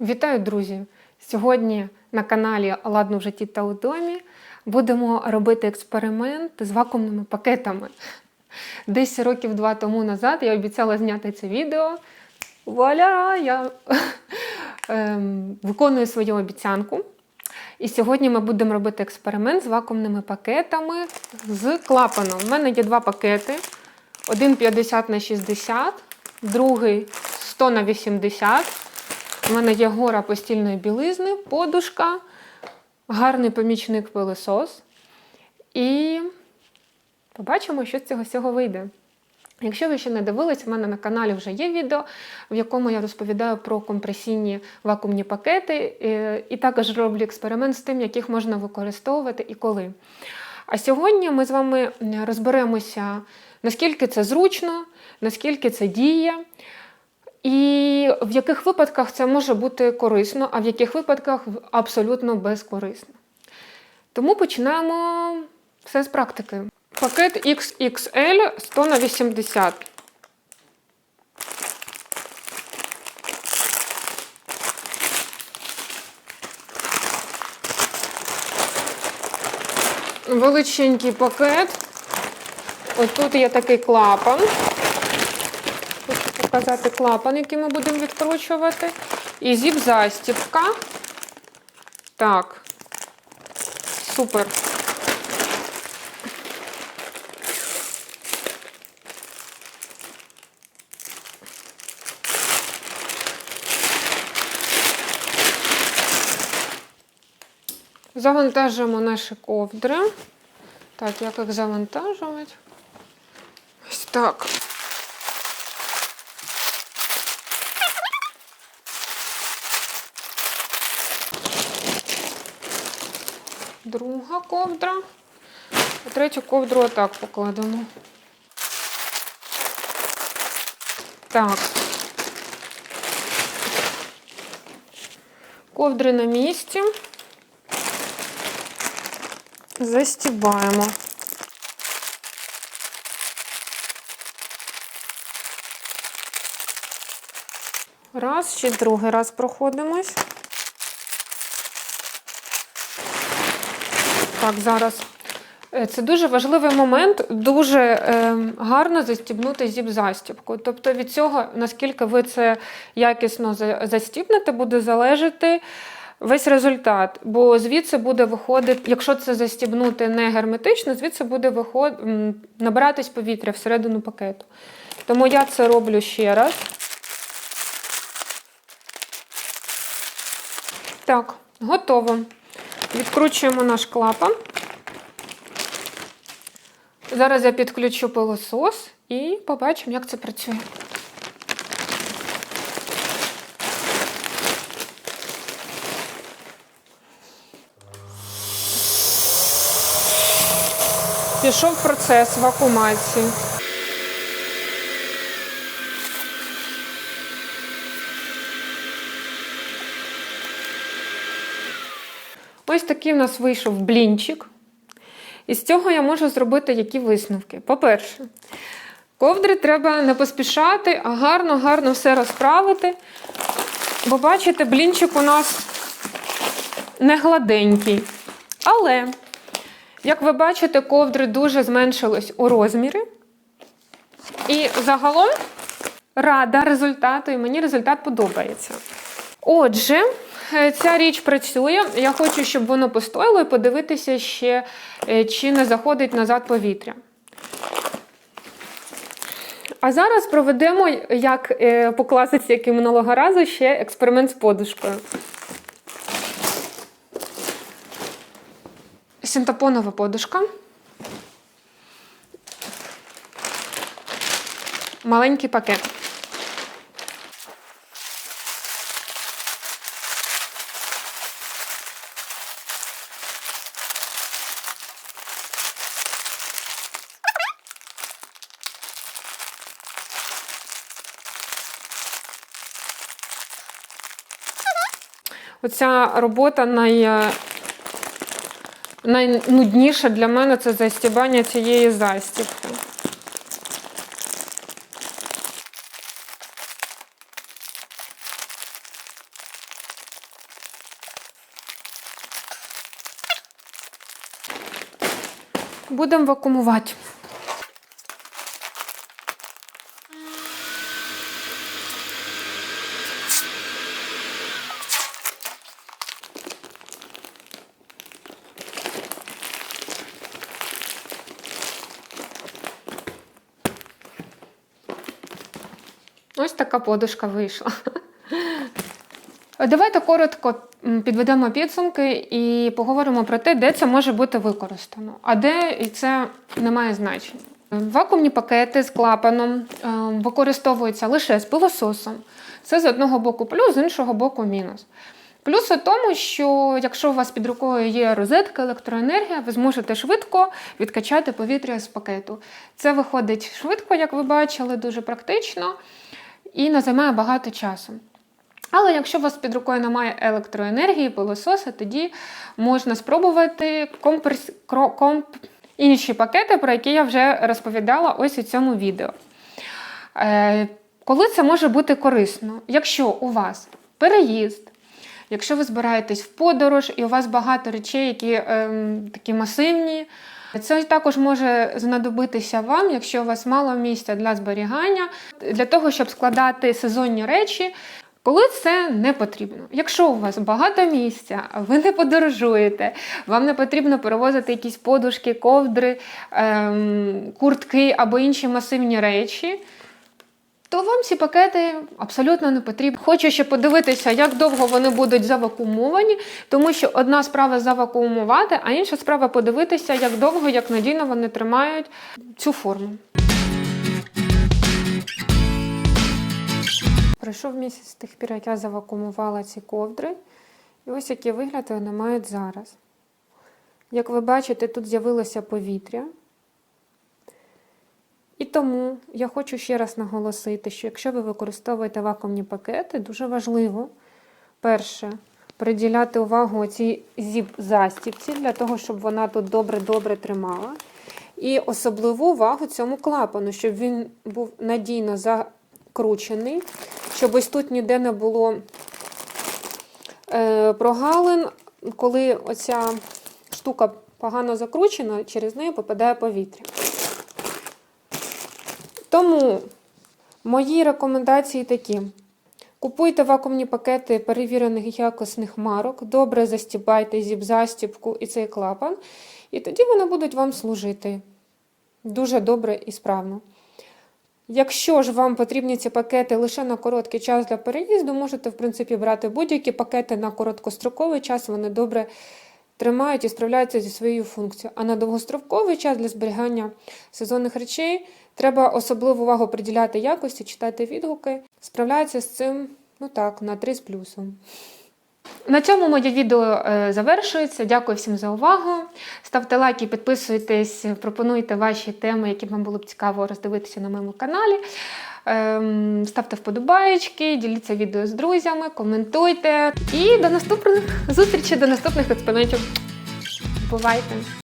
Вітаю, друзі! Сьогодні на каналі Ладно в житті та у домі будемо робити експеримент з вакуумними пакетами. Десь років два тому назад я обіцяла зняти це відео. Вуаля! Я ем, виконую свою обіцянку. І сьогодні ми будемо робити експеримент з вакуумними пакетами з клапаном. У мене є два пакети: один 50 на 60, другий 100 на 80. У мене є гора постільної білизни, подушка, гарний помічник пилосос. І побачимо, що з цього всього вийде. Якщо ви ще не дивились, у мене на каналі вже є відео, в якому я розповідаю про компресійні вакуумні пакети, і- і також роблю експеримент з тим, яких можна використовувати і коли. А сьогодні ми з вами розберемося, наскільки це зручно, наскільки це діє, і в яких випадках це може бути корисно, а в яких випадках абсолютно безкорисно. Тому починаємо все з практики. Пакет XXL 100 на 80. Величенький пакет. Ось тут є такий клапан. Показати клапан, який ми будемо відкручувати. І зіп-застібка. Так. Супер. Завантажуємо наші ковдри. Так, як їх завантажувати? Ось так. Друга ковдра. А третю ковдру отак покладемо. Так. Ковдри на місці. Застібаємо. Раз, ще другий раз проходимось. Так, зараз. Е, Це дуже важливий момент, дуже е, гарно застібнути зіп-застібку. Тобто від цього, наскільки ви це якісно застібнете, буде залежати весь результат. Бо звідси буде виходити, якщо це застібнути не герметично, звідси буде виход... набиратись повітря всередину пакету. Тому я це роблю ще раз. Так, готово. Відкручуємо наш клапан. Зараз я підключу пилосос і побачимо, як це працює. Пішов процес вакуумації. Ось такий в нас вийшов блінчик. І з цього я можу зробити які висновки. По-перше, ковдри треба не поспішати, а гарно-гарно все розправити. Бо, бачите, блінчик у нас не гладенький. Але, як ви бачите, ковдри дуже зменшились у розмірі. І загалом рада результату, і мені результат подобається. Отже, ця річ працює. Я хочу, щоб воно постояло і подивитися ще, е, чи не заходить назад повітря. А зараз проведемо, як е, по класиці, як і минулого разу, ще експеримент з подушкою. Синтепонова подушка. Маленький пакет. Оця робота най... Е, найнудніша для мене це застібання цієї застібки. Будемо вакуумувати. Ось така подушка вийшла. Давайте коротко підведемо підсумки і поговоримо про те, де це може бути використано, а де і це не має значення. Вакуумні пакети з клапаном е, використовуються лише з пилососом. Це з одного боку плюс, з іншого боку мінус. Плюс у тому, що якщо у вас під рукою є розетка, електроенергія, ви зможете швидко відкачати повітря з пакету. Це виходить швидко, як ви бачили, дуже практично і не займає багато часу. Але якщо у вас під рукою немає електроенергії, пилососа, тоді можна спробувати компрес... комп... інші пакети, про які я вже розповідала ось у цьому відео. Е, коли це може бути корисно? Якщо у вас переїзд, якщо ви збираєтесь в подорож і у вас багато речей, які ем, такі масивні, це також може знадобитися вам, якщо у вас мало місця для зберігання, для того, щоб складати сезонні речі. Коли це не потрібно. Якщо у вас багато місця, ви не подорожуєте, вам не потрібно перевозити якісь подушки, ковдри, ем, куртки або інші масивні речі, то вам ці пакети абсолютно не потрібні. Хочу ще подивитися, як довго вони будуть завакуумовані, тому що одна справа завакуумувати, а інша справа подивитися, як довго, як надійно вони тримають цю форму. Пройшов місяць з тих пір, як я завакуумувала ці ковдри. І ось який вигляд вони мають зараз. Як ви бачите, тут з'явилося повітря. І тому я хочу ще раз наголосити, що якщо ви використовуєте вакуумні пакети, дуже важливо, перше, приділяти увагу цій зіп-застіпці, для того, щоб вона тут добре-добре тримала. І особливу увагу цьому клапану, щоб він був надійно закручений, щоб ось тут ніде не було е, прогалин, коли оця штука погано закручена, через неї попадає повітря. Тому мої рекомендації такі: купуйте вакуумні пакети перевірених якісних марок, добре застібайте зіп-застібку і цей клапан, і тоді вони будуть вам служити дуже добре і справно. Якщо ж вам потрібні ці пакети лише на короткий час для переїзду, можете, в принципі, брати будь-які пакети на короткостроковий час, вони добре тримають і справляються зі своєю функцією. А на довгостроковий час для зберігання сезонних речей треба особливу увагу приділяти якості, читати відгуки. Справляються з цим, ну так, на 3 з плюсом. На цьому моє відео е, завершується. Дякую всім за увагу. Ставте лайки, підписуйтесь, пропонуйте ваші теми, які вам було б цікаво роздивитися на моєму каналі. Ем, Ставте вподобаєчки, діліться відео з друзями, коментуйте. І до наступних зустрічей, до наступних експериментів. Бувайте!